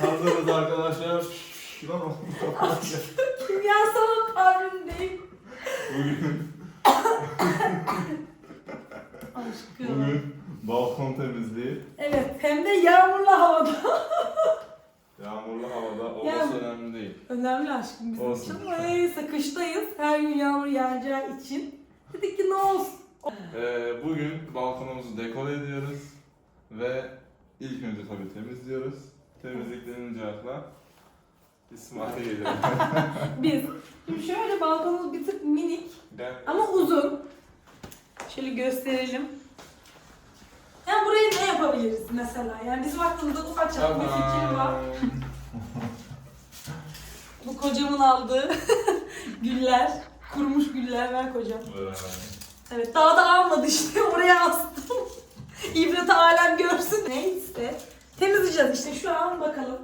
Hazırız arkadaşlar. Şuna bak. Kimyasal parfüm değil. Bugün, Aşkım. bugün balkon temizliği. Evet hem de yağmurlu havada. Yağmurlu havada olması Yani- önemli değil. Önemli aşkım bizim Olsun. için. Ama neyse kıştayız. Her gün yağmur yağacağı için. Dedik ki ne olsun. Ee, bugün balkonumuzu dekore ediyoruz. Ve ilk önce tabii temizliyoruz. Temizliklerini akla İsmail'e geliyor. Biz. Şimdi şöyle balkonumuz bir tık minik Gel. ama uzun. Şöyle gösterelim. Yani buraya ne yapabiliriz mesela? Yani bizim aklımızda ufak çaplı bir fikir var. Bu kocamın aldığı güller. Kurumuş güller ver kocam. Evet daha da almadı işte oraya astım. İbreti alem görsün. Neyse. Temizleyeceğiz işte şu an bakalım.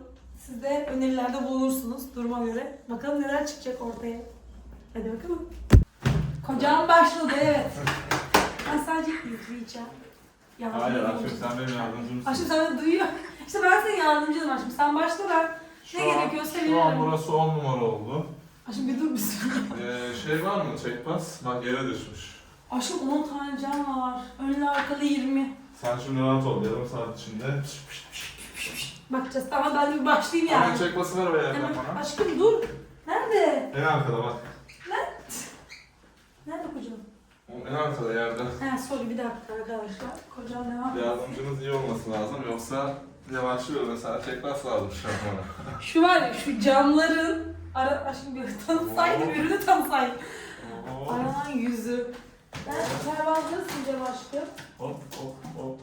Siz de önerilerde bulunursunuz duruma göre. Bakalım neler çıkacak ortaya. Hadi bakalım. Kocam başladı evet. Ben sadece izleyeceğim. Yardımcı Hayır. Aşkım sen benim yardımcımsın. Aşkım sen de duyuyor. İşte ben senin yardımcınım aşkım. Sen başla ben. Şu ne an- gerekiyorsa Şu an veririm. burası 10 numara oldu. Aşkım bir dur bir saniye. Ee, şey var mı? Çekmez. Bak yere düşmüş. Aşkım 10 tane cam var. Önlü arkalı 20. Sen şimdi rahat ol. Yarım saat içinde. Bakacağız. Ama ben de bir başlayayım yani. Hemen çekması ver be Hemen. yerden bana. Aşkım dur. Nerede? En arkada bak. Nerede kocam? O En arkada yerde. He sorry bir dakika arkadaşlar. Kocam devam. Yardımcınız iyi olması lazım. Yoksa yavaşlıyor mesela. Çekmez lazım şu an bana. Şu var ya şu camların ara aşkım bir tanıtsaydım ürünü tanıtsaydım. Oo. Aranan yüzü. Ben pervazları sileceğim aşkım. Hop hop hop hop.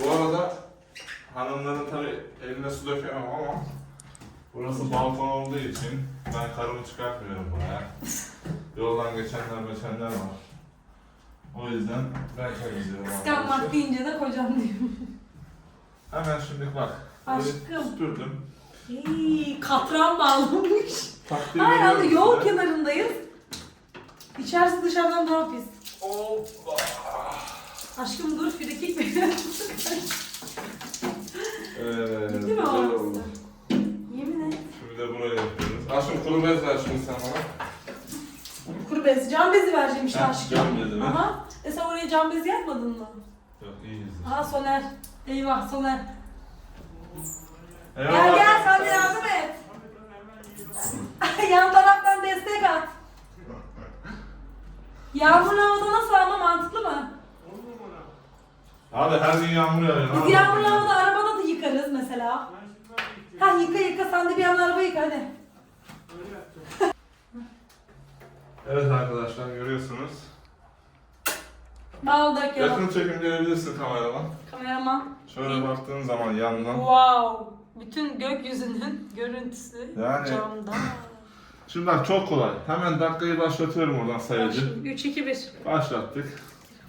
Bu arada hanımların tabi eline su dökemem ama burası balkon olduğu için ben karımı çıkartmıyorum buraya. Yoldan geçenler geçenler var. O yüzden ben temizliyorum. Kıskanmak deyince de kocam diyorum. Hemen şimdi bak. Aşkım. Süpürdüm. Hey, katran bağlamış. Takdir Hayır veriyorum yol size. kenarındayız. İçerisi dışarıdan daha pis. Hoppa. Aşkım dur bir dakika. Evet, Bitti mi orası? Yemin et. Şimdi de buraya yapıyoruz. Aşkım kuru bez ver şimdi sen bana. Kuru bez, cam bezi vereceğim işte Ha, aşkım. cam bezi mi? Aha. E sen oraya cam bezi yapmadın mı? Yok iyiyiz. Aha Soner. Eyvah Soner. Gel gel sen de yardım et. Yan taraftan destek at. Yağmurlu havada nasıl ama mantıklı mı? Abi her gün yağmur yağıyor. Biz yağmurlu havada arabada da yıkarız mesela. Ha yıka yıka sen de bir yana araba yıka hadi. Evet arkadaşlar görüyorsunuz. Bal dök ya. Yakın çekim gelebilirsin kameraman. Kameraman. Şöyle baktığın zaman yandan. Wow. Bütün gökyüzünün görüntüsü Yani- camda. Şimdi bak çok kolay. Hemen dakikayı başlatıyorum oradan sayıcı. 3, 2, 1. Başlattık.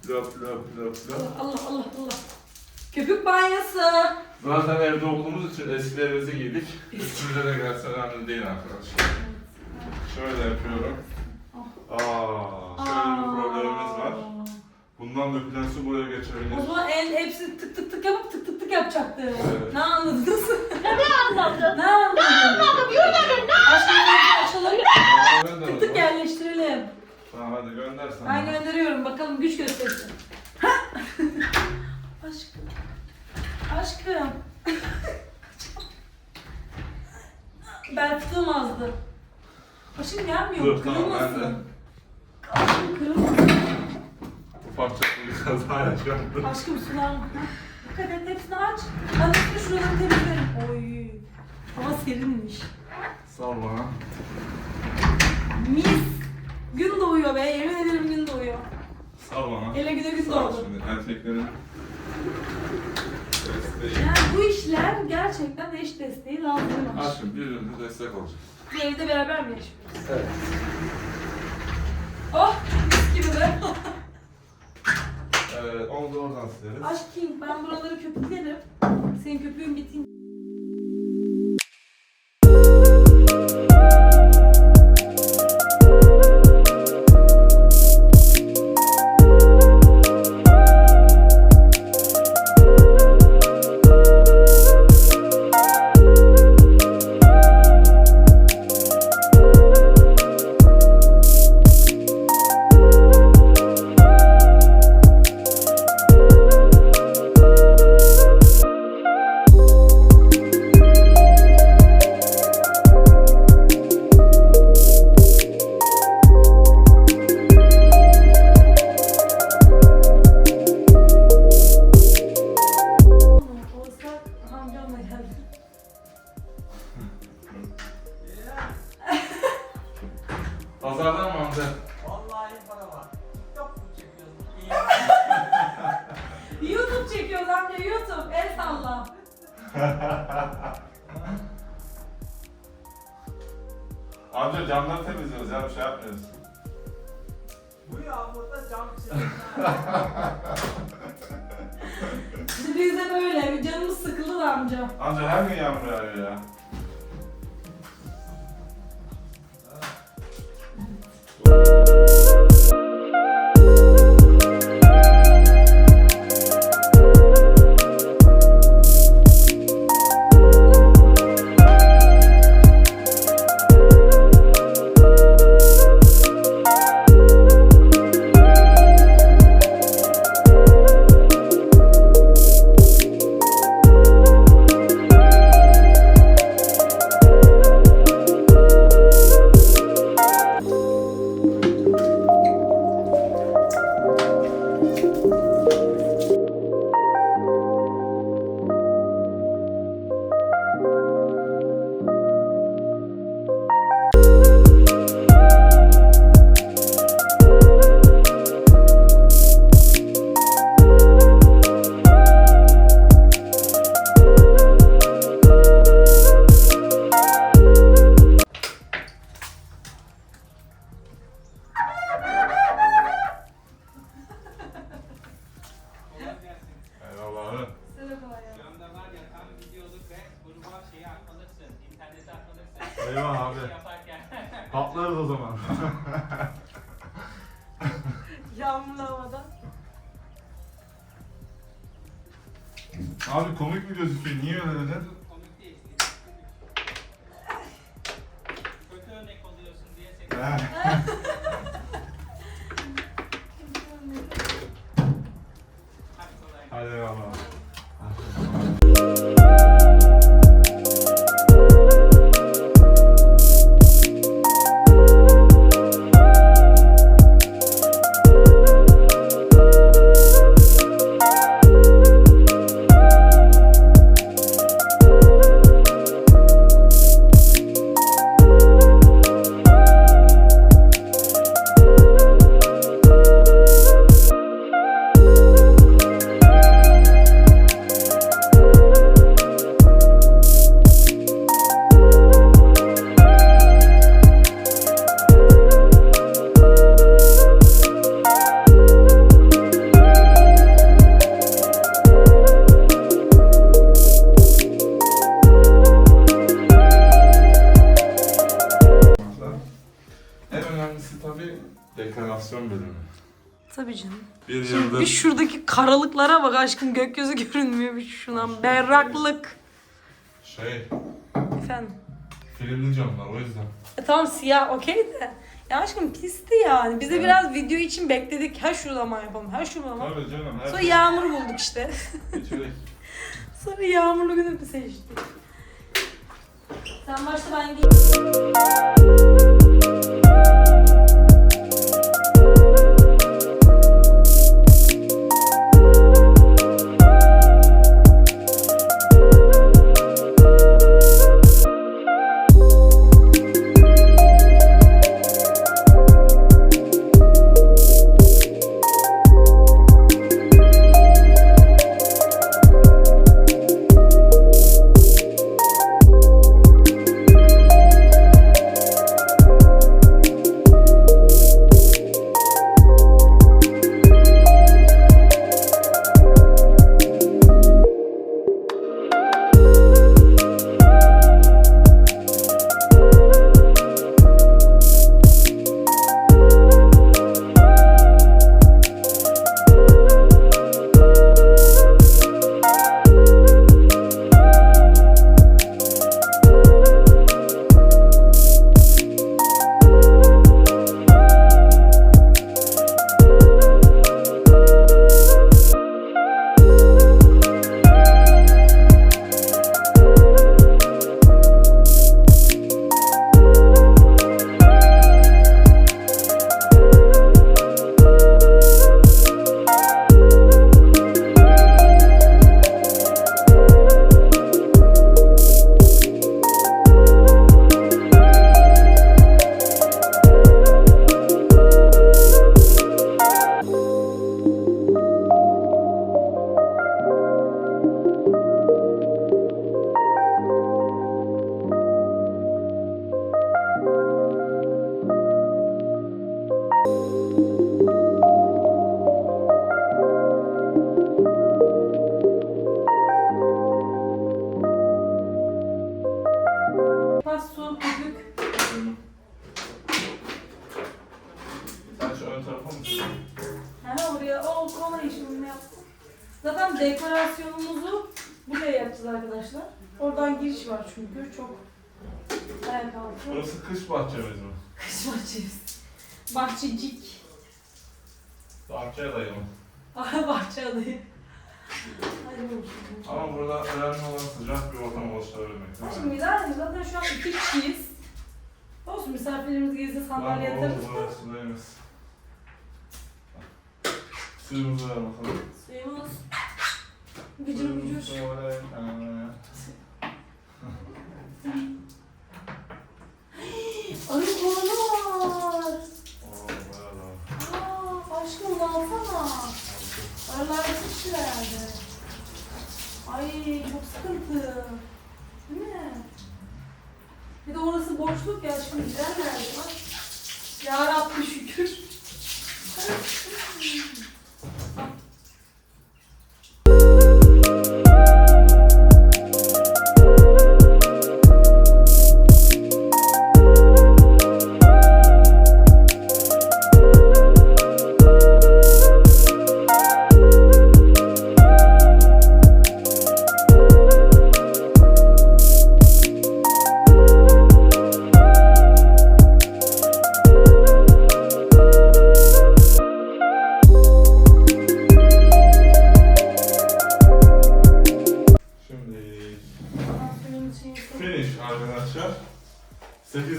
Löp löp löp löp. Allah Allah Allah. Köpük banyosu. Zaten evde olduğumuz için eskilerimizi giydik. Üstümüze de gelse önemli değil arkadaşlar. Şöyle yapıyorum. Aa, şöyle bir problemimiz var. Bundan dökülen su buraya geçebilir. O zaman el hepsi tık tık tık yapıp tık tık tık yapacaktı. Evet. Ne anladınız? Ne anladın? ne anladın? Aşkım ben açalım. Aa, gönder o Tık tık zaman. yerleştirelim. Tamam hadi gönder sen. Ben bana. gönderiyorum. Bakalım güç gösterisi. Aşkım. Aşkım. ben tutamazdı. Aşkım gelmiyor. Dur tamam ben de Kırılmasın. Aşkım kırılmasın. Çaplı bir kaza yaşandı. Aşkım sular. Dikkat et hepsini aç. Ben de şuraları temizlerim. Oy. Hava serinmiş. Sal bana. Mis. Gün doğuyor be. Yemin ederim gün doğuyor. Sal bana. Ele güne gün Sağ ol doğdu. şimdi erkeklerin desteği. Yani bu işler gerçekten eş desteği lazımmış. Aşkım birbirine destek olacak. Bir evde beraber mi yaşıyoruz? Evet. Oh mis gibi be. Evet, da oradan sileriz. Aşkım ben buraları köpüklerim. the komik mi gözüküyor? Niye öyle dedin? Şuradaki karalıklara bak aşkım gökyüzü görünmüyor bir şuna berraklık. şey, Efendim. filmli camlar o yüzden. E tamam siyah okey de. Ya aşkım pisti yani. Biz de Evet. biraz video için bekledik. Ha şu zaman yapalım, ha şu zaman. Tabii canım. Her Sonra şey yağmur bulduk işte. içerik. Sonra yağmurlu günü seçtik? Sen başla ben gideyim. Su, köpük. Sen şu ön tarafa mı? Ha oraya o kolay işlemini yaptım. Zaten dekorasyonumuzu buraya yapacağız arkadaşlar. Oradan giriş var çünkü çok ayak altı. Burası kış bahçemiz mi? Kış bahçemiz. Bahçecik. Bahçeye dayalı. Aha bahçe adayı. Ama burada önemli olan sıcak bir ortam oluşturabilmek. değil mi? Şimdi zaten şu an iki kişiyiz. Olsun misafirlerimiz gelirse sandalye Lan yatarız. oğlum, burası sudaymış. Suyumuzu ver bakalım. Suyumuz. Gücür. Suyumuzu ver. Ee, Arı kovanı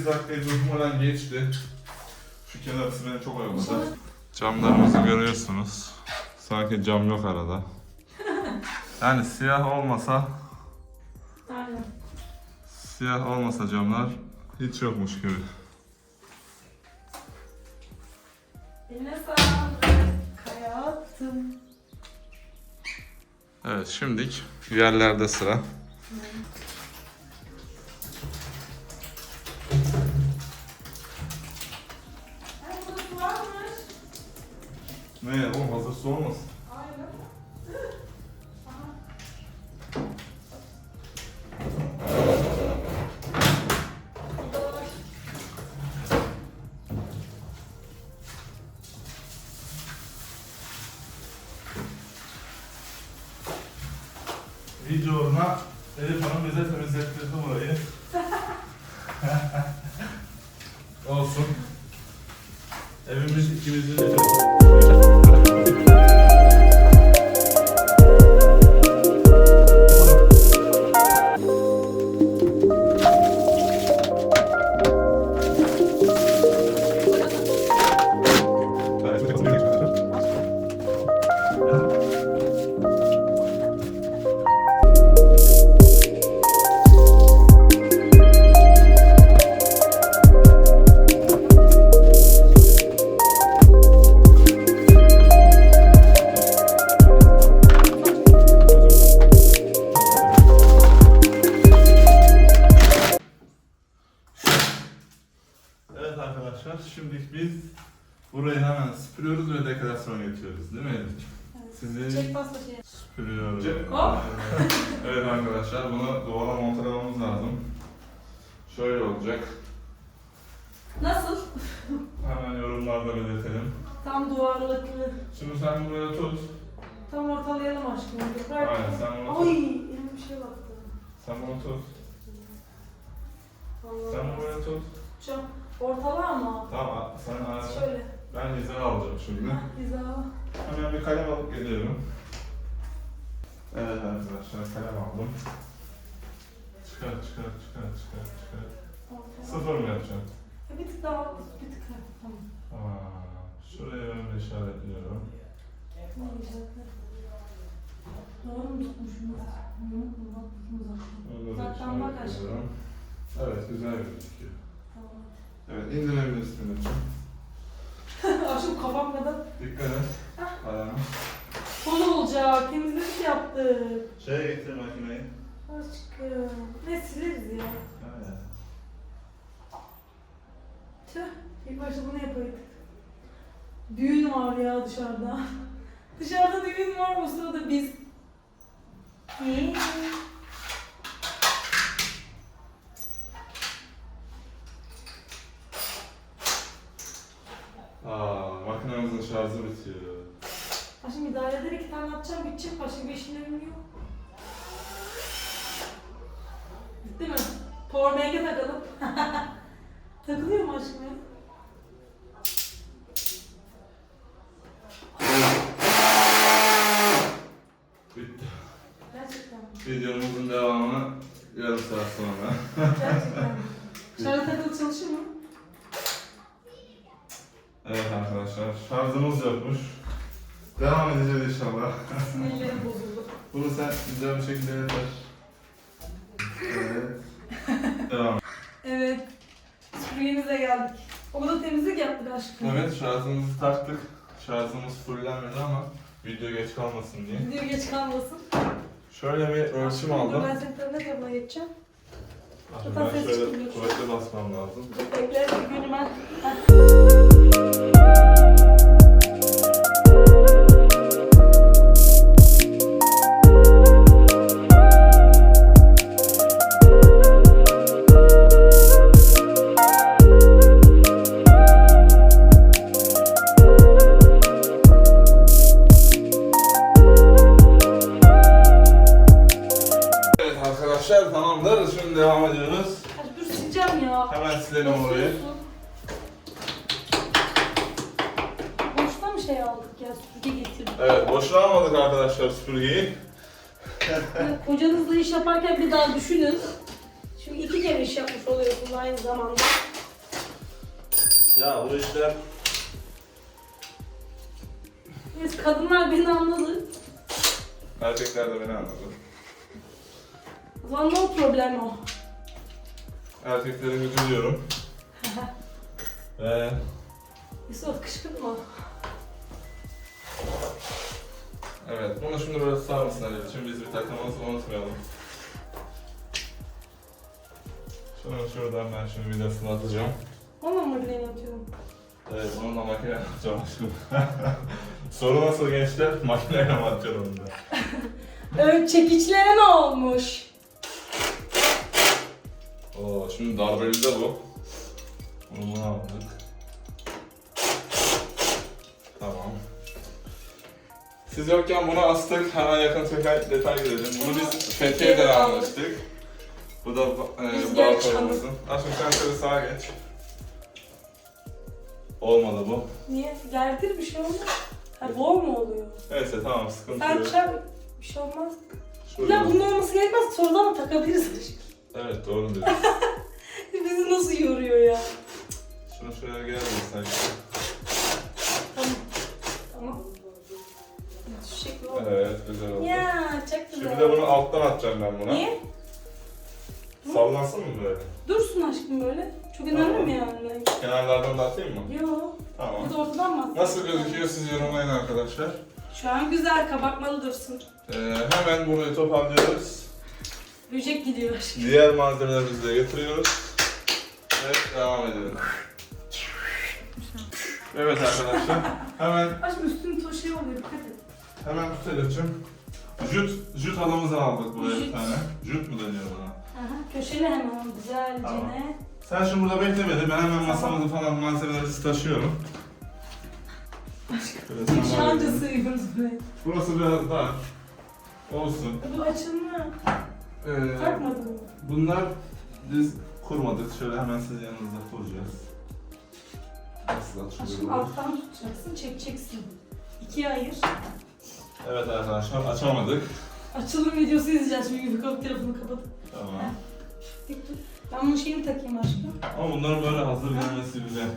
8 dakikayı durmadan geçti. Şu kenarısı beni çok oyaladı. Camlarımızı görüyorsunuz. Sanki cam yok arada. Yani siyah olmasa, Aynen. siyah olmasa camlar hiç yokmuş gibi. Eline sağlık hayatım. Evet şimdilik yerlerde sıra. Ne oğlum hazır Sen bunu tut. Sen buraya tut. Şu ortala ama. Tamam, sen. Şöyle. Ben hizaya alacağım şimdi. Hah, hizalı. Hemen bir kalem alıp geliyorum. Evet arkadaşlar, kalem aldım. Çıkar, çıkar, çıkar, çıkar, çıkar. Ortala. Sıfır mı yapacaksın? Ya Bir tık daha bir tık daha. Tamam. Aa, şuraya ben bir işaretliyorum. Diyecekler? Doğru mu. Orada da Uzaktan bak aşkım. Evet, güzel gözüküyor. Tamam. Evet, indirebilirsin lütfen. Aşkım kafam kadar. Dikkat et. Ayağına. Toz olacak. Temizlik yaptık. Şeye getir makineyi. Aşkım. Ne sileriz ya. Evet. Tüh. İlk başta bunu yapaydık. Düğün var ya dışarıda. dışarıda düğün var bu sırada biz. 2 Aa, şarjı bitiyor. Aşkım idare ederek iki tane atacağım bitecek. Başka bir işin önemi yok. Bitti mi? Powerbank'e takalım. Takılıyor mu aşkım ya? Evet arkadaşlar şarjımız yokmuş. Devam edeceğiz inşallah. Sinirlerim bozuldu. Bunu sen güzel bir şekilde yeter. Evet. Devam. Evet. Süpürgemize geldik. O da temizlik yaptık aşkım. Evet şarjımızı taktık. Şarjımız fullenmedi ama video geç kalmasın diye. Video geç kalmasın. Şöyle bir ölçüm Dur aldım. ben senin tarafına yapmaya geçeceğim. Ben Zaten ses şöyle çıkmıyor. kuvvetli basmam lazım. Dur bekle bir günü ben. Arkadaşlar tamamdır. Şimdi devam ediyoruz. Ay, Dur sileceğim ya. Hemen silelim orayı. Basıyorsun. Boşuna mı şey aldık ya süpürge getirdik. Evet boşuna almadık arkadaşlar süpürgeyi. Kocanızla iş yaparken bir daha düşünün. Çünkü iki kere iş yapmış oluyorsunuz aynı zamanda. Ya bu işler Biz kadınlar beni anladı. erkekler de beni anladı. O zaman no problem o. Erkeklerimi duyuyorum. Ve Yusuf kışkırtma. Evet bunu şimdi böyle tutar mısın Ali? Şimdi biz bir takımımızı unutmayalım. Şunu şuradan ben şimdi vidasını atacağım. Ona mı makineye atıyorum? Evet onunla makine yapacağım şimdi. Soru nasıl gençler? Makineyle mi atıyorsun onu da? Ön çekiçlere ne olmuş? Oo, şimdi darbeli de bu. Bunu buna aldık. Siz yokken bunu astık. Hemen yakın detay, detay gidelim. Bunu biz Fethiye'den almıştık. Bu da e, balkonumuzun. Aşkım sen şöyle sağa geç. Olmadı bu. Niye? Gerdir bir şey olmaz. Ha bol mu oluyor? Neyse tamam sıkıntı Sen yok. çar bir şey olmaz. Şurada. Ya bunun olması gerekmez. Sonradan da takabiliriz aşkım. Evet doğru diyorsun. Bizi nasıl yoruyor ya? Şunu şöyle gel sanki. Tamam. Tamam. Evet güzel oldu. Ya çok güzel. Şimdi de bunu alttan atacağım ben buna. Niye? Sallansın mı böyle? Dursun aşkım böyle. Çok önemli Tamam. mi yani? Kenarlardan da atayım mı? Yo. Tamam. Bu da ortadan mı? Nasıl gözüküyor siz yorumlayın arkadaşlar. Şu an güzel kabartmalı dursun. Ee, hemen burayı toparlıyoruz. Böcek gidiyor aşkım. Diğer malzemelerimizi de getiriyoruz. Ve devam edelim. Evet arkadaşlar. Hemen Aşkım üstün to şey oluyor dikkat et. Hemen tut Elif'cim. Jüt, jüt halımızı aldık buraya bir Jüt. tane. Jüt mü deniyor buna? Aha, köşeli hemen güzelce Tamam. ne? Sen şimdi burada bekle beni. Ben hemen masamızı falan malzemelerimizi taşıyorum. Şöyle sen Şanca halledin. sığıyoruz buraya. Burası biraz dar. Olsun. Bu açılmıyor. Ee, Takmadın mı? bunlar biz kurmadık. Şöyle hemen sizin yanınızda kuracağız. Nasıl açılıyor? bu? alttan tutacaksın, çekeceksin. İkiye ayır. Evet arkadaşlar açamadık. Açılım videosu izleyeceğiz şimdi kapı telefonu kapatıp. Tamam. Dik dur. Ben bunun şeyini takayım aşkım. Ama bunların böyle hazır gelmesi güzel.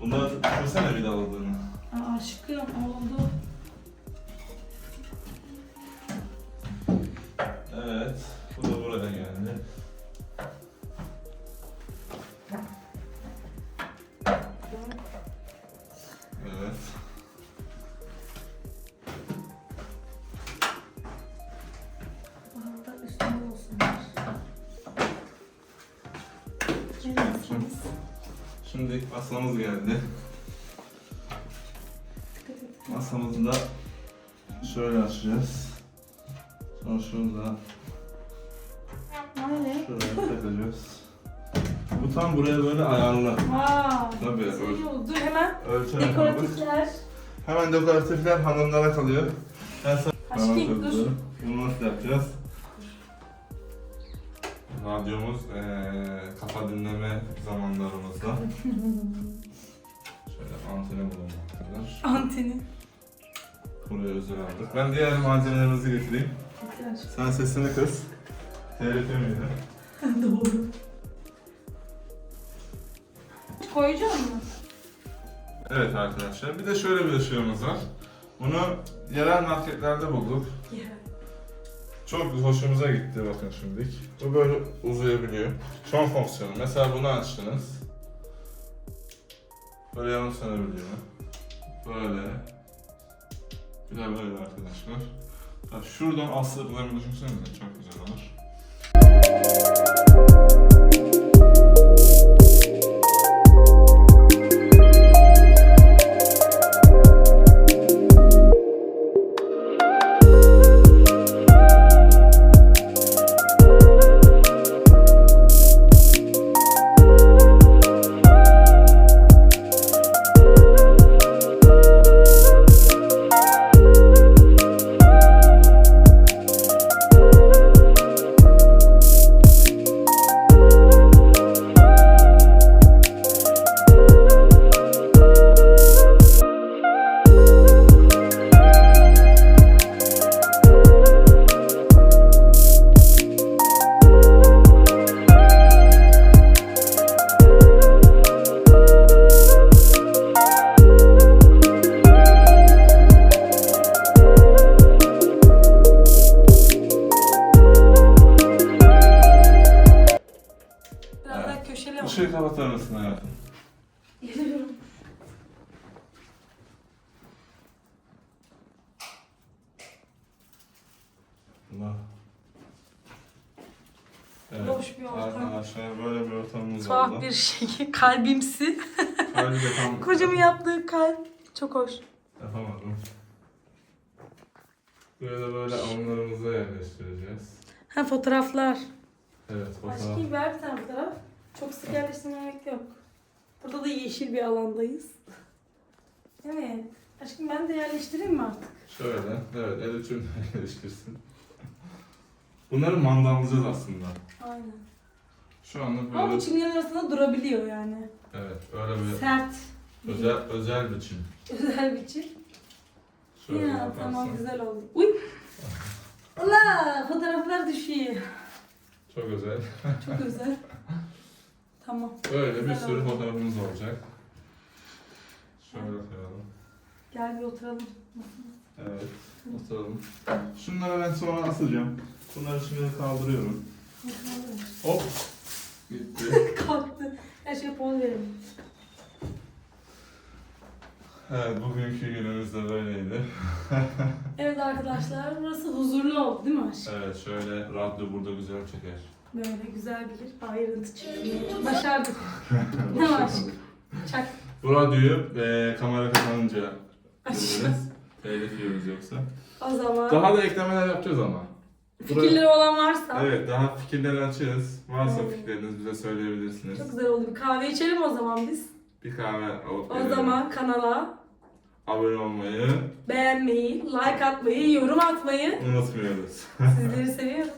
Bunları düşünsene bir de aldığını. Aa aşkım oldu. Evet. Bu da buraya geldi. Şimdi masamız geldi. Masamızı da şöyle açacağız. Sonra şunu da Nerede? şuraya takacağız. Bu tam buraya böyle ayarlı. Aa, Tabii, güzel öyle. oldu. Dur hemen aldık. dekoratifler. Hemen dekoratifler hanımlara kalıyor. Ben sana Aşkım dur. Bunu nasıl yapacağız? Şöyle anteni bulalım arkadaşlar. Anteni. Buraya özel aldık. Ben diğer malzemelerimizi getireyim. Sen sesini kıs. TRT miydi? Doğru. Koyacak mı? Evet arkadaşlar. Bir de şöyle bir ışığımız var. Bunu yerel marketlerde bulduk. Çok hoşumuza gitti bakın şimdilik. Bu böyle uzayabiliyor. Son fonksiyonu. Mesela bunu açtınız. Böyle yanıp sönebiliyor. Böyle. Bir de böyle arkadaşlar. Ya şuradan asırlarını düşünsenize çok güzel olur. Tuhaf bir şey. Kalbimsi. Kalbi de tam Kocamın yaptığı kalp. Çok hoş. yapamadım. Böyle böyle anılarımıza yerleştireceğiz. Ha fotoğraflar. Evet fotoğraf. Aşkım ver bir tane fotoğraf. Çok sık yerleştirmemek yok. Burada da yeşil bir alandayız. Evet. Aşkım ben de yerleştireyim mi artık? Şöyle, evet Elif tüm yerleştirsin. Bunları mandallayacağız aslında. Aynen. Şu anda Ama böyle, bu çimlerin arasında durabiliyor yani. evet öyle bir Sert. özel özel biçim. Özel bir çim. Şöyle Ya yaparsın. tamam güzel oldu. Uy. Allah fotoğraflar düşüyor. Çok özel. Çok özel. tamam. Böyle bir Güzel sürü oldu. fotoğrafımız olacak. Şöyle koyalım. Gel bir oturalım. Evet, oturalım. Şunları ben sonra asacağım. Bunları şimdi kaldırıyorum. Hop. Gitti. Kalktı. Her şey puan verelim. Evet, bugünkü günümüz de böyleydi. Evet arkadaşlar burası huzurlu oldu değil mi aşkım? Evet, şöyle radyo burada güzel çeker. Böyle güzel bir ayrıntı çıkıyor. Başardık. ne var aşkım? Çak. Bu radyoyu e, kamera kapanınca Aç. görürüz. Telif yiyoruz yoksa. O zaman Daha da eklemeler yapacağız ama. Fikirleri olan varsa Evet, daha fikirleri açığız. Varsa Evet. fikirlerinizi bize söyleyebilirsiniz. çok güzel oldu. Bir kahve içelim o zaman biz. Bir kahve alıp O gelelim. zaman kanala Abone olmayı beğenmeyi, like atmayı, yorum atmayı unutmuyoruz. sizleri seviyoruz.